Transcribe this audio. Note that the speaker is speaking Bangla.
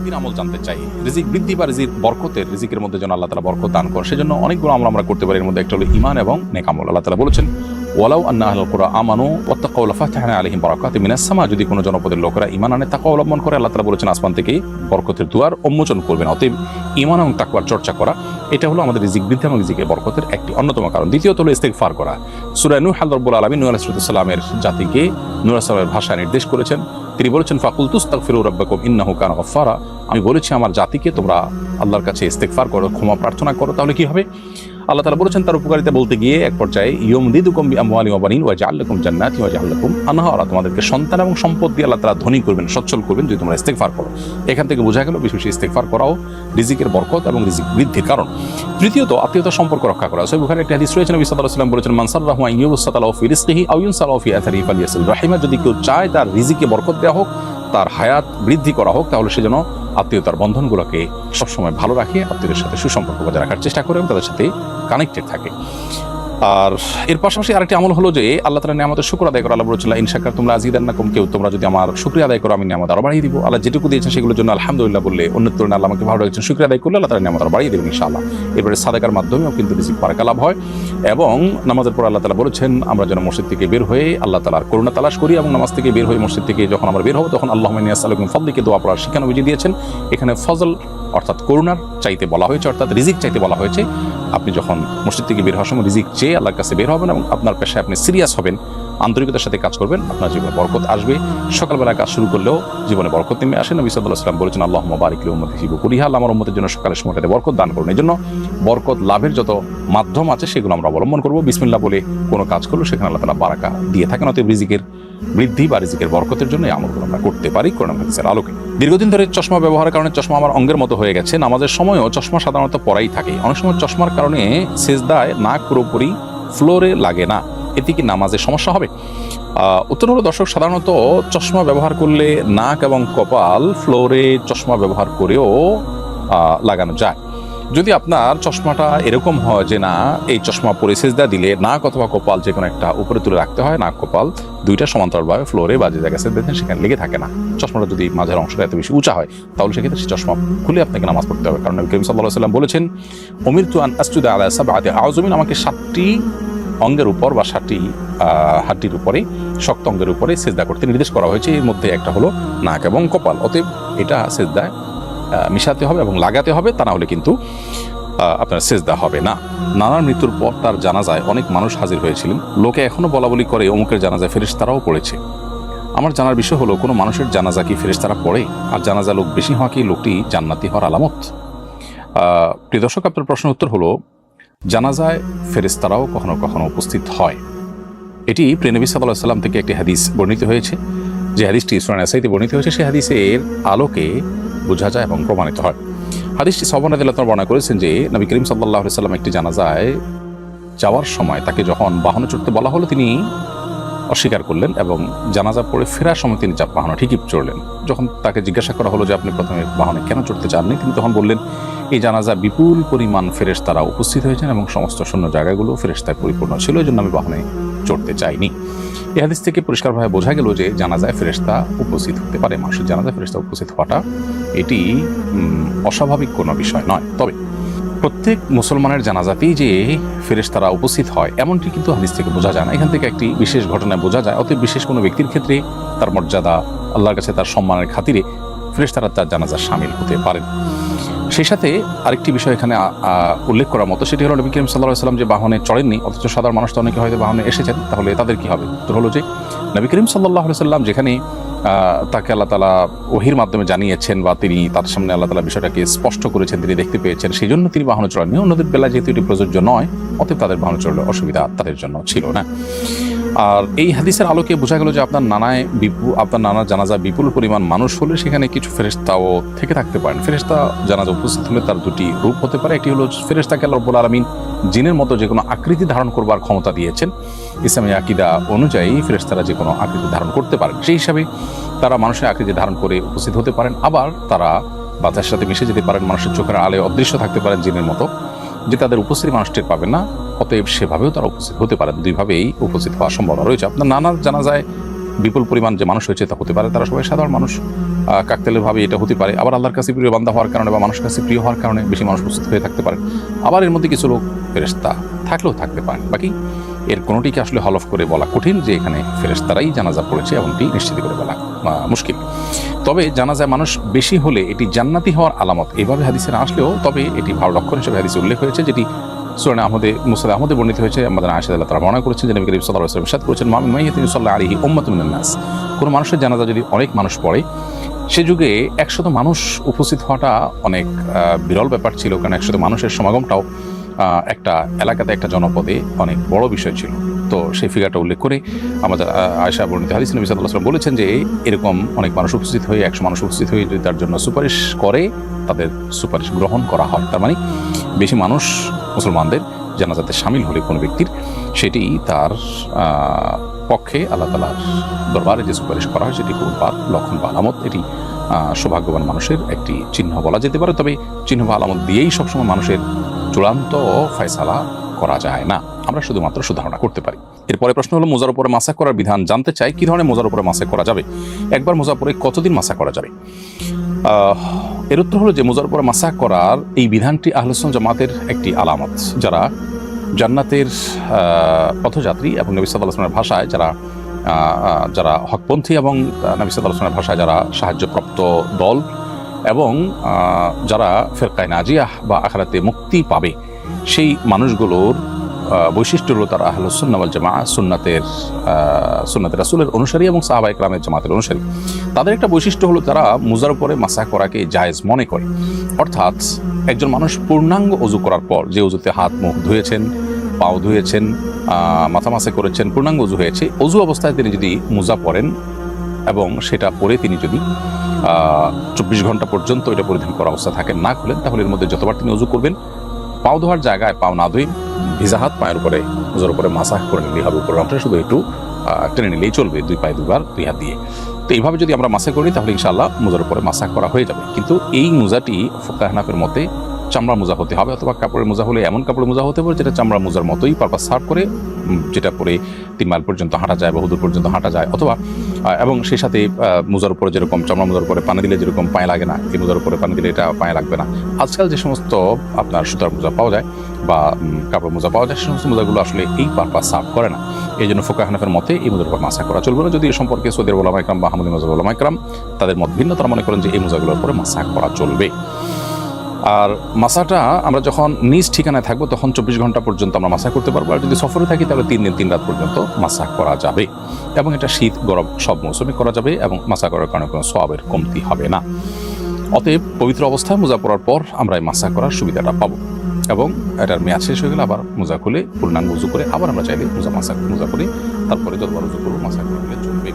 বৃদ্ধির আমল জানতে চাই। রিজিক বৃদ্ধি বা রিজিক বরকতের রিজিকের মধ্যে যেন আল্লাহ তালা বরকত দান করে, সেজন্য অনেকগুলো আমল আমরা করতে পারি। এর মধ্যে একটা হলো ইমান এবং নেকামল আল্লাহ তালা বলেছেন, ওয়ালাউ আন্না আহল কোরা আমানু ওয়াত্তাকাউলা ফাতাহনা আলাইহিম বারাকাতি মিনাস সামা। যদি কোনো জনপদের লোকেরা ইমান আনে তাকে অবলম্বন করে, আল্লাহ তালা বলেছেন, আসমান থেকেই বরকতের দুয়ার উন্মোচন করবেন। অতএব ইমান এবং তাকওয়ার চর্চা করা, এটা হলো আমাদের রিজিক বৃদ্ধি এবং রিজিকের বরকতের একটি অন্যতম কারণ। দ্বিতীয়ত হলো ইস্তেগফার করা। সূরা নূহ রব্বুল আলামিন নূহ আলাইহিস সালামের জাতিকে নূহ সালামের ভাষা নির্দেশ করেছেন তিনি বলেছেন ফাকুল তুস্তাক তুস্তাগফিরু রব্বাকুম, ইন্নাহু কান গফারা আমি বলেছি, আমার জাতিকে তোমরা আল্লাহর কাছে ইস্তেকফার করো, ক্ষমা প্রার্থনা করো। তাহলে কি হবে? আল্লাহ তালা বলেছেন, তার উপকারিতা বলতে গিয়ে এক পর্যায়ে ইয়ম দিদুকম আমওয়ালি ওয়াবানিন ওয়া জাআলাকুম জান্নাতি ওয়া জাআলাকুম আনহারা। তোমাদেরকে সন্তান এবং সম্পদ দিয়ে আল্লাহ তাআলা ধনী করবেন, সচ্ছল করবেন, যদি তোমরা ইস্তেগফার করো। এখান থেকে বোঝা গেল, বিশেষ ইস্তেগফার করাও রিজিকের বরকত এবং রিজিক বৃদ্ধির কারণ। তৃতীয়ত, আত্মীয়তার সম্পর্ক রক্ষা করা। সহিহ বুখারী একটা হাদিস রয়েছে, নবী সাল্লাল্লাহু আলাইহি ওয়াসাল্লাম বলেছেন, মান সাররাহু আন ইউসাতালাহু ফি রিজকিহি আও ফি ফালিয়াসিল রাহিমা। যদি কেউ চায়, তার রিজিকে বরকত দেওয়া হোক তার হায়াত বৃদ্ধি করা হোক, তাহলে সে যেন আত্মীয়তার বন্ধনগুলোকে সবসময় ভালো রাখে, আত্মীয়দের সাথে সুসম্পর্ক বজায় রাখার চেষ্টা করে এবং তাদের সাথে কানেক্টেড থাকে। আর এর পাশাপাশি আরেকটি আমল হলো যে আল্লাহ তালা নিয়ামতের শুক্র আদায় করা, আল্লাহ বলছিল ইনশাকার তোমরা আজিদান না কম কেউ তোমরা যদি আমার শুক্রিয়া আদায় করো, আমি নিয়ামত আরও বাড়িয়ে দিব। আল্লাহ যেটুকু দিয়েছেন সেগুলোর জন্য আলহামদুলিল্লাহ বললে অন্য তুলনায় আল্লাহ আমাকে ভালো রেখেছেন শুক্রিয়া আদায় করলে আল্লাহ তালা নিয়ামত আরও বাড়িয়ে দেবেন ইনশাআল্লাহ। এবারে সাদাকার মাধ্যমেও কিন্তু রিজিক পারাকা লাভ হয় এবং নামাজের পর আল্লাহ তালা বলেছেন, আমরা যেন মসজিদ থেকে বের হয়ে আল্লাহ তালার করুণা তালাশ করি এবং নামাজ থেকে বের হয়ে মসজিদ থেকে যখন আমরা বের হব, তখন আল্লাহ মিয়াসাল্লাম ফদলিকে দোয়া পড়ার শিক্ষা নবীজি দিয়েছেন। এখানে ফজল অর্থাৎ করুণার চাইতে বলা হয়েছে, অর্থাৎ রিজিক চাইতে বলা হয়েছে। আপনি যখন মসজিদ থেকে বের হওয়ার সময় রিজিক চেয়ে আল্লাহর কাছে বের হবেন এবং আপনার পেশায় আপনি সিরিয়াস হবেন, আন্তরিকতার সাথে কাজ করবেন, আপনার জীবনে বরকত আসবে। সকালবেলা কাজ শুরু করলেও জীবনে বরকত নেমে আসে। নবী সাল্লাহ সাল্লাম বলেছেন আল্লাহ বারিক উম্মত হিসিব করিহাল আমার উম্মতের জন্য সকালের সময়টাতে বরকত দান করুন। এই জন্য বরকত লাভের যত মাধ্যম আছে সেগুলো আমরা অবলম্বন করব। বিসমিল্লা বলে কোনো কাজ করল সেখানে আল্লাহ তালা বারাকা দিয়ে থাকেন। অতএব রিজিকের বৃদ্ধি বা রিজিকের বরকতের জন্য এই আমলগুলো আমরা করতে পারি, কোরআন হাদিসের আলোকে। দীর্ঘদিন ধরে চশমা ব্যবহারের কারণে চশমা আমার অঙ্গের মতো হয়ে গেছে। নামাজের সময়ও চশমা সাধারণত পরাই থাকে। অনেক সময় চশমার কারণে সেজদায় নাক পুরোপুরি ফ্লোরে লাগে না। এতে কি নামাজের সমস্যা হবে? উত্তর হলো, দর্শক, সাধারণত চশমা ব্যবহার করলে নাক এবং কপাল ফ্লোরে চশমা ব্যবহার করেও লাগানো যায়। যদি আপনার চশমাটা এরকম হয় যে না, এই চশমা পরে সেজদা দিলে নাক অথবা কপাল যে কোনো একটা উপরে তুলে রাখতে হয়, নাক, কপাল, দুইটা সমান্তরালভাবে ফ্লোরে বা যে জায়গায় সেজদা সেখানে লেগে থাকে না। চশমাটা যদি মাঝের অংশটা এত বেশি উঁচা হয়, তাহলে সেক্ষেত্রে সেই চশমা খুলে আপনাকে নামাজ পড়তে হবে। কারণ নবী করিম সাল্লাহ সাল্লাম বলেছেন অমির তুয়ান আসজুদা আলা সাবাতে আউজমিন আমাকে সাতটি অঙ্গের উপর বা সাতটি হাড্ডির উপরে, শক্ত অঙ্গের উপরে সেজদা করতে নির্দেশ করা হয়েছে। এর মধ্যে একটা হলো নাক এবং কপাল। অতএব এটা সেজদায় মিশাতে হবে এবং লাগাতে হবে, তা না হলে কিন্তু আপনার সেজদা হবে না। নানার মৃত্যুর পর তার জানাজায় অনেক মানুষ হাজির হয়েছিলেন। লোকে এখনও বলা বলি করে, অমুকের জানাজায় ফেরেশ তারাও পড়েছে। আমার জানার বিষয় হলো, কোনো মানুষের জানাজা কি ফেরেশ তারা পড়ে? আর জানাজা লোক বেশি হওয়া কি লোকটি জান্নাতি হওয়ার আলামত? প্রিয় দর্শক, আপনার প্রশ্নের উত্তর হলো, জানাজায় ফেরেস্তারাও কখনো কখনো উপস্থিত হয়। এটি প্রেনবী সাল্লাহ সাল্লাম থেকে একটি হাদিস বর্ণিত হয়েছে। যে হাদিসটি ইসরান আসাইতে বর্ণিত হয়েছে সেই হাদিসের আলোকে বোঝা যায় এবং প্রমাণিত হয়। হাদিসটি সবন আদিল্লাহ বর্ণনা করেছেন যে নবী করিম সাল্লাহ সাল্লাম একটি জানাজায় যাওয়ার সময় তাকে যখন বাহনে চড়তে বলা হলো, তিনি অস্বীকার করলেন এবং জানাজা পড়ে ফেরার সময় তিনি বাহনে ঠিকই চড়লেন। যখন তাকে জিজ্ঞাসা করা হলো যে, আপনি প্রথমে বাহনে কেন চড়তে চাননি? তিনি তখন বললেন, এই জানাজা বিপুল পরিমাণ ফেরেশতারা উপস্থিত হয়েছেন এবং সমস্ত শূন্য জায়গাগুলো ফেরেশতায় পরিপূর্ণ ছিল। এই জন্য আমি বাহনে চড়তে চাইনি এই হাদিস থেকে পরিষ্কারভাবে বোঝা গেল যে জানাজায় ফেরেশতা উপস্থিত হতে পারে। মানুষের জানাজায় ফেরেশতা উপস্থিত হওয়াটা এটি অস্বাভাবিক কোনো বিষয় নয়। তবে প্রত্যেক মুসলমানের জানাজাতেই যে ফেরেশতারা উপস্থিত হয়, এমনটি কিন্তু হাদিস থেকে বোঝা যায় না। এখান থেকে একটি বিশেষ ঘটনায় বোঝা যায়, অতএব বিশেষ কোনো ব্যক্তির ক্ষেত্রে তার মর্যাদা আল্লাহর কাছে তার সম্মানের খাতিরে ফেরেশতারা তার জানাজার সামিল হতে পারেন। সেই সাথে আরেকটি বিষয় এখানে উল্লেখ করার মতো, সেটি হলো নবী করিম সাল্লাহ সাল্লাম যে বাহনে চড়েননি, অথচ সাধারণ মানুষ তো অনেকে হয়তো বাহনে এসেছেন, তাহলে তাদের কি হবে? তো হলো যে নবী করিম সাল্লাহ সাল্লাম যেখানে তাকে আল্লাহ তালা ওহির মাধ্যমে জানিয়েছেন বা তিনি তার সামনে আল্লাহ তালা বিষয়টাকে স্পষ্ট করেছেন, তিনি দেখতে পেয়েছেন। সেই জন্য তিনি বাহনে চড়েননি। অন্যদের বেলায় যেহেতু এটি প্রযোজ্য নয়, অতএব তাদের বাহন চড়লে অসুবিধা তাদের জন্য ছিল না। আর এই হাদিসের আলোকে বোঝা গেল যে আপনার নানায় বিপু, আপনার নানা জানাজা বিপুল পরিমাণ মানুষ হলে সেখানে কিছু ফেরেস্তাও থেকে থাকতে পারেন। ফেরেস্তা জানাজা উপস্থিত হলে তার দুটি রূপ হতে পারে। একটি হলো ফেরেস্তাকে রব্বুল আলমিন জিনের মতো যে কোনো আকৃতি ধারণ করবার ক্ষমতা দিয়েছেন। ইসলামী আকিদা অনুযায়ী ফেরেস্তারা যে কোনো আকৃতি ধারণ করতে পারেন। সেই হিসাবে তারা মানুষের আকৃতি ধারণ করে উপস্থিত হতে পারেন। আবার তারা বাতাসের সাথে মিশে যেতে পারেন, মানুষের চোখের আলে অদৃশ্য থাকতে পারেন জিনের মতো, যে তাদের উপস্থিতি মানুষ টের পাবেন না। অতএব সেভাবেও তারা উপস্থিত হতে পারেন। দুইভাবেই উপস্থিত হওয়ার সম্ভাবনা রয়েছে। আপনার নানার জানা যায় বিপুল পরিমাণ যে মানুষ হয়েছে তা হতে পারে। তারা সবাই সাধারণ মানুষ। কাকতালের ভাবে এটা হতে পারে। আবার আল্লাহর কাছে প্রিয় বান্ধা হওয়ার কারণে বা মানুষের কাছে প্রিয় হওয়ার কারণে বেশি মানুষ উপস্থিত হয়ে থাকতে পারে আবার এর মধ্যে কিছু লোক ফেরেস্তা থাকলেও থাকতে পারেন। বাকি এর কোনোটিকে আসলে হলফ করে বলা কঠিন যে এখানে ফেরেস্তারাই জানাজা পড়েছে এমনটি নিশ্চিত করে বলা মুশকিল। তবে জানাজায় মানুষ বেশি হলে এটি জান্নাতি হওয়ার আলামত। এভাবে হাদিসে না আসলেও তবে এটি ভালো লক্ষণ হিসেবে হাদিসে উল্লেখ হয়েছে, যেটি সুরান আহমদে মুসাদ আহমদে বর্ণিত হয়েছে। আমাদের আয়সা আল্লাহ তারা বর্ণনা করেছেন যে করিম সাল্লাহ আসলাম সাদ করেছেন মামিন মাইয়াতি সাল্লাহ আলিহি উম্মাতুমিন নাস। কোনো মানুষের জানাজা যদি অনেক মানুষ পড়ে, সে যুগে একশত মানুষ উপস্থিত হওয়াটা অনেক বিরল ব্যাপার ছিল, কারণ একশত মানুষের সমাগমটাও একটা এলাকাতে একটা জনপদে অনেক বড় বিষয় ছিল। তো সেই ফিগারটা উল্লেখ করে আমাদের আয়সা বর্ণিত হাদিস নবী সাল্লাহ বলেছেন যে, এরকম অনেক মানুষ উপস্থিত হয়ে, একশো মানুষ উপস্থিত হয়ে যদি তার জন্য সুপারিশ করে, তাদের সুপারিশ গ্রহণ করা হয়। তার মানে বেশি মানুষ মুসলমানদের জানাজাতে সামিল হলে কোনো ব্যক্তির, সেটি তার পক্ষে আল্লাহ তালার দরবারে যে সুপারিশ করা হয়, সেটি খুব লক্ষণ বা আলামত। এটি সৌভাগ্যবান মানুষের একটি চিহ্ন বলা যেতে পারে। তবে চিহ্ন বা আলামত দিয়েই সবসময় মানুষের চূড়ান্ত ফয়সালা করা যায় না। আমরা শুধুমাত্র সুধারণা করতে পারি। এরপরে প্রশ্ন হলো মোজার উপরে মাসা করার বিধান জানতে চাই, কি ধরনের মোজার উপরে মাসা করা যাবে? একবার মোজার উপরে কতদিন মাসা করা যাবে? এর উত্তর হলো যে মোজার উপরে মাসা করার এই বিধানটি আহলুসন জামাতের একটি আলামত। যারা জান্নাতের পথযাত্রী এবং নবী সাল্লাহ আসলামের ভাষায় যারা যারা হকপন্থী এবং নবী সাল্লাহ ভাষায় যারা সাহায্যপ্রাপ্ত দল এবং যারা ফেরকায় নাজিয়াহ বা আখারাতে মুক্তি পাবে, সেই মানুষগুলোর বৈশিষ্ট্য হলো তারা আহলুসুন্নাওয়াল জামা সুন্নাতের সুন্নাতের রাসুলের অনুসারী এবং সাহাবাই ক্রামের জামাতের অনুসারী। তাদের একটা বৈশিষ্ট্য হলো তারা মুজার উপরে মাসা করাকে জায়েজ মনে করে। অর্থাৎ একজন মানুষ পূর্ণাঙ্গ অজু করার পর যে অজুতে হাত, মুখ ধুয়েছেন পাও ধুয়েছেন মাথা মাসে করেছেন, পূর্ণাঙ্গ অজু হয়েছে। অজু অবস্থায় তিনি যদি মোজা পরেন এবং সেটা পরে তিনি যদি চব্বিশ ঘণ্টা পর্যন্ত এটা পরিধান করা অবস্থা থাকেন না খুলেন, তাহলে এর মধ্যে যতবার তিনি অজু করবেন, পাও ধোয়ার জায়গায় পাও না ধুয়ে ভিজা হাত পায়ের উপরে মুজার উপরে মাসাজ করে নিলেই হবে উপরে অংশটা শুধু একটু টেনে নিলেই চলবে, দুই পায়ে দুবার, দুই হাত দিয়ে। তো এইভাবে যদি আমরা মাসা করি, তাহলে ইনশাআল্লাহ মোজার উপরে মাসা করা হয়ে যাবে। কিন্তু এই মোজাটি ফোকাহানাফের মতে চামড়া মোজা হতে হবে অথবা কাপড়ের মোজা হলে এমন কাপড়ের মোজা হতে পারে যেটা চামড়া মোজার মতোই পারপাস সার্ভ করে যেটা পরে তিন মাইল পর্যন্ত হাঁটা যায় বহুদূর পর্যন্ত হাঁটা যায় অথবা এবং সেই সাথে মোজার উপরে যেরকম চামড়া মোজার উপরে পানি দিলে যেরকম পায়ে লাগে না, এই মোজার উপরে পানি দিলে এটা পায়ে লাগবে না। আজকাল যে সমস্ত আপনার সুতার মোজা পাওয়া যায় বা কাপড় মোজা পাওয়া যায়, সে সমস্ত মোজাগুলো আসলে এই পারপাস সার্ভ করে না। এই জন্য ফোকা হানাফের মতে এই মোজার উপর মাসা করা চলবে না। যদি এ সম্পর্কে সৌদের ওলামা ইকরাম বা হামুদি মজাব ওলামা ইকরাম তাদের মত ভিন্ন তারা মনে করেন যে এই মোজাগুলোর উপরে মাসা করা চলবে। আর মাসাটা আমরা যখন নিজ ঠিকানায় থাকব, তখন চব্বিশ ঘণ্টা পর্যন্ত আমরা মাসা করতে পারব। আর যদি সফরে থাকি, তাহলে তিন দিন, তিন রাত পর্যন্ত মাসা করা যাবে। এবং এটা শীত, গরম সব মৌসুমে করা যাবে এবং মাসা করার কারণে কোনো সবের কমতি হবে না। অতএব পবিত্র অবস্থায় মোজা পরার পর আমরা এই মাসা করার সুবিধাটা পাবো। এবং এটার মেয়াদ শেষ হয়ে গেলে আবার মোজা খুলে, পূর্ণাঙ্গ উজু করে আবার আমরা চাইলে মোজা মাসা, মোজা করে তারপরে যতবার উজু করব, মাসা করে চলবে